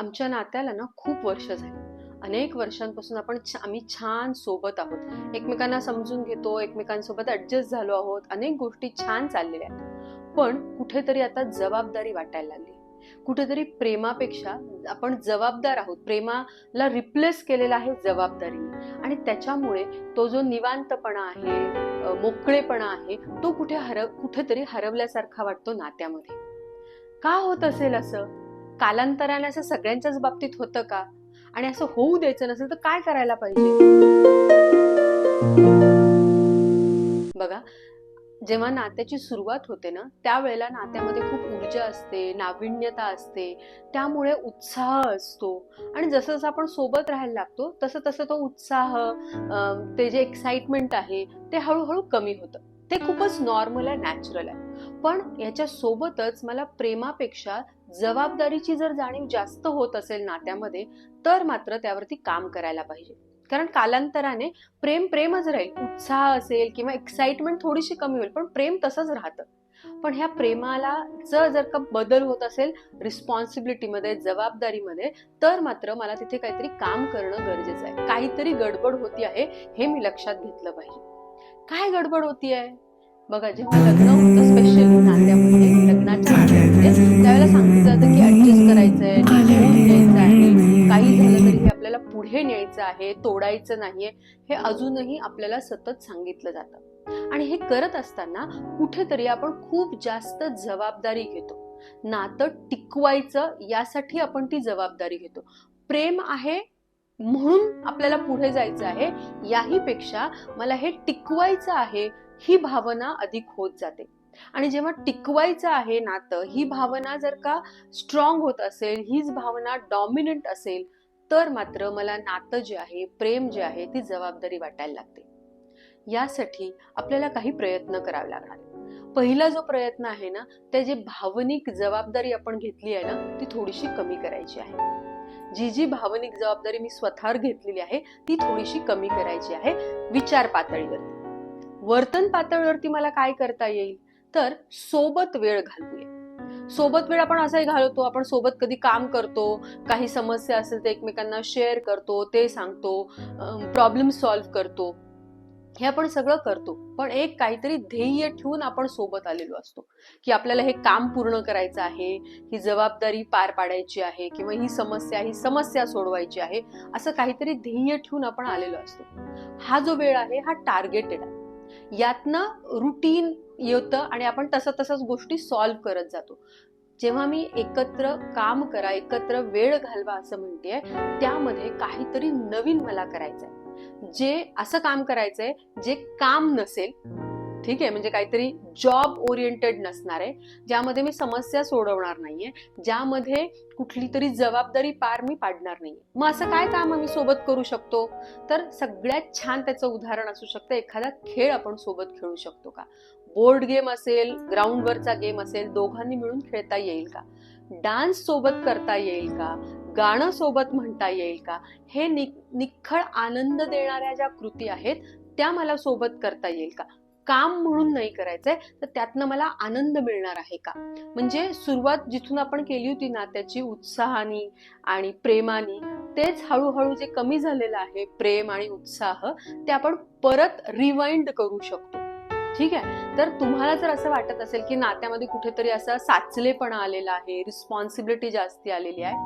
आमच्या नात्याला ना खूप वर्ष झाली. अनेक वर्षांपासून आपण आम्ही छान सोबत आहोत. एकमेकांना समजून घेतो एकमेकांसोबत ऍडजस्ट झालो आहोत. अनेक गोष्टी छान चाललेल्या आहेत. पण कुठेतरी आता जबाबदारी वाटायला लागली. कुठेतरी प्रेमापेक्षा आपण जबाबदार आहोत. प्रेमाला रिप्लेस केलेला आहे जबाबदारीने. आणि त्याच्यामुळे तो जो निवांतपणा आहे मोकळेपणा आहे तो कुठे हरव कुठेतरी हरवल्यासारखा वाटतो नात्यामध्ये. का होत असेल असं? कालांतराने असं सगळ्यांच्याच बाबतीत होतं का? आणि असं होऊ द्यायचं नसेल तर काय करायला पाहिजे? बघा जेव्हा नात्याची सुरुवात होते ना त्यावेळेला नात्यामध्ये खूप ऊर्जा असते नाविन्यता असते त्यामुळे उत्साह असतो. आणि जसं जसं आपण सोबत राहायला लागतो तसं तसं तो उत्साह ते जे एक्साइटमेंट आहे ते हळूहळू कमी होतं. ते खूपच नॉर्मल आहे नॅचरल आहे. पण याच्या सोबतच मला प्रेमापेक्षा जबाबदारीची जर जाणीव जास्त होत असेल नात्यामध्ये तर मात्र त्यावरती काम करायला पाहिजे. कारण कालांतराने प्रेम प्रेमच राहील. उत्साह असेल किंवा एक्साइटमेंट थोडीशी कमी होईल पण प्रेम तसंच राहतं. पण ह्या प्रेमाला जर जर का बदल होत असेल रिस्पॉन्सिबिलिटीमध्ये जबाबदारीमध्ये तर मात्र मला तिथे काहीतरी काम करणं गरजेचं आहे. काहीतरी गडबड होती आहे हे मी लक्षात घेतलं पाहिजे. काय गडबड होती आहे? बघा जेव्हा लग्न होतं स्पेशली नात्यामध्ये लग्नाच्या नात्यामध्ये त्यावेळेला सांगितलं जातं की ऍडजस्ट करायचंय न्यायचं आहे. काही झालं तरी हे आपल्याला पुढे न्यायचं आहे तोडायचं नाहीये हे अजूनही आपल्याला सतत सांगितलं जातं. आणि हे करत असताना कुठेतरी आपण खूप जास्त जबाबदारी घेतो. नातं टिकवायचं यासाठी आपण ती जबाबदारी घेतो. प्रेम आहे म्हणून आपल्याला पुढे जायचं आहे याही पेक्षा मला हे टिकवायचं आहे ही भावना अधिक होत जाते. आणि जेव्हा टिकवायचं आहे नातं ही भावना जर का स्ट्रॉंग होत असेल हीच भावना डॉमिनंट असेल तर मात्र मला नातं जे आहे प्रेम जे आहे ती जबाबदारी वाटायला लागते. यासाठी आपल्याला काही प्रयत्न करावे लागणार पहिला जो प्रयत्न आहे ना ते जे भावनिक जबाबदारी आपण घेतली आहे ना ती थोडीशी कमी करायची आहे. जी जी भावनिक जबाबदारी मी स्वतःवर घेतलेली आहे ती थोडीशी कमी करायची आहे विचार पातळीवरती. वर्तन पातळीवरती मला काय करता येईल? तर सोबत वेळ घालूया सोबत वेळ आपण असाही घालवतो आपण सोबत कधी काम करतो काही समस्या असेल तर एकमेकांना शेअर करतो ते सांगतो प्रॉब्लेम सॉल्व्ह करतो. हे आपण सगळं करतो. पण एक काहीतरी ध्येय ठेवून आपण सोबत आलेलो असतो. की आपल्याला हे काम पूर्ण करायचं आहे ही जबाबदारी पार पाडायची आहे किंवा ही समस्या ही समस्या सोडवायची आहे असं काहीतरी ध्येय ठेवून आपण आलेलो असतो. हा जो वेळ आहे हा टार्गेटेड आहे. यातनं रुटीन येतं आणि आपण तसं तसंच गोष्टी सॉल्व्ह करत जातो. जेव्हा मी एकत्र काम करा एकत्र वेळ घालवा असं म्हणतेय त्यामध्ये काहीतरी नवीन मला करायचंय. जे असं काम करायचंय जे काम नसेल ठीक आहे? म्हणजे काहीतरी जॉब ओरिएंटेड नसणार आहे. ज्यामध्ये मी समस्या सोडवणार नाहीये. ज्यामध्ये कुठली तरी जबाबदारी पार मी पाडणार नाहीये. मग असं काय काम आम्ही सोबत करू शकतो? तर सगळ्यात छान त्याचं उदाहरण असू शकतं एखादा खेळ आपण सोबत खेळू शकतो का? बोर्ड गेम असेल ग्राउंडवरचा गेम असेल दोघांनी मिळून खेळता येईल का? डान्स सोबत करता येईल का? गाणं सोबत म्हणता येईल का? हे नि निखळ आनंद देणाऱ्या ज्या कृती आहेत त्या मला सोबत करता येईल का? काम म्हणून नाही करायचंय तर त्यातनं मला आनंद मिळणार आहे का? म्हणजे सुरुवात जिथून आपण केली होती ना त्याची उत्साहानी आणि प्रेमानी तेच हळूहळू जे कमी झालेलं आहे प्रेम आणि उत्साह ते आपण परत रिवाइंड करू शकतो. ठीक आहे? तर तुम्हाला जर असं वाटत असेल की नात्यामध्ये कुठेतरी असा साचलेपणा आलेला आहे रिस्पॉन्सिबिलिटी जास्ती आलेली आहे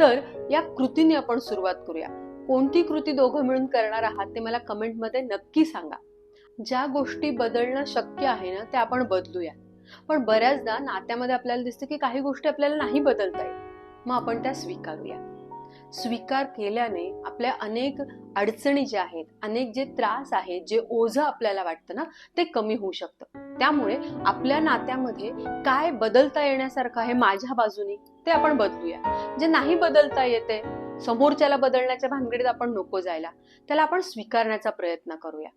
तर या कृतीने आपण सुरुवात करूया. कोणती कृती दोघं मिळून करणार आहात ते मला कमेंटमध्ये नक्की सांगा. ज्या गोष्टी बदलणं शक्य आहे ना त्या आपण बदलूया. पण बऱ्याचदा नात्यामध्ये आपल्याला दिसतं की काही गोष्टी आपल्याला नाही बदलता येत. मग आपण त्या स्वीकारूया. स्वीकार केल्याने आपल्या अनेक अडचणी ज्या आहेत अनेक जे त्रास आहेत जे ओझं आपल्याला वाटतं ना ते कमी होऊ शकतं. त्यामुळे आपल्या नात्यामध्ये काय बदलता येण्यासारखं आहे माझ्या बाजूने ते आपण बदलूया. जे नाही बदलता येते समोरच्याला बदलण्याच्या भानगडीत आपण नको जायला त्याला आपण स्वीकारण्याचा प्रयत्न करूया.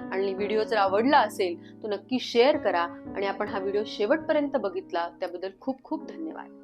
आणि व्हिडिओ जर आवडला असेल तर नक्की शेअर करा आणि आपण हा व्हिडिओ शेवटपर्यंत बघितला त्याबद्दल खूप खूप धन्यवाद.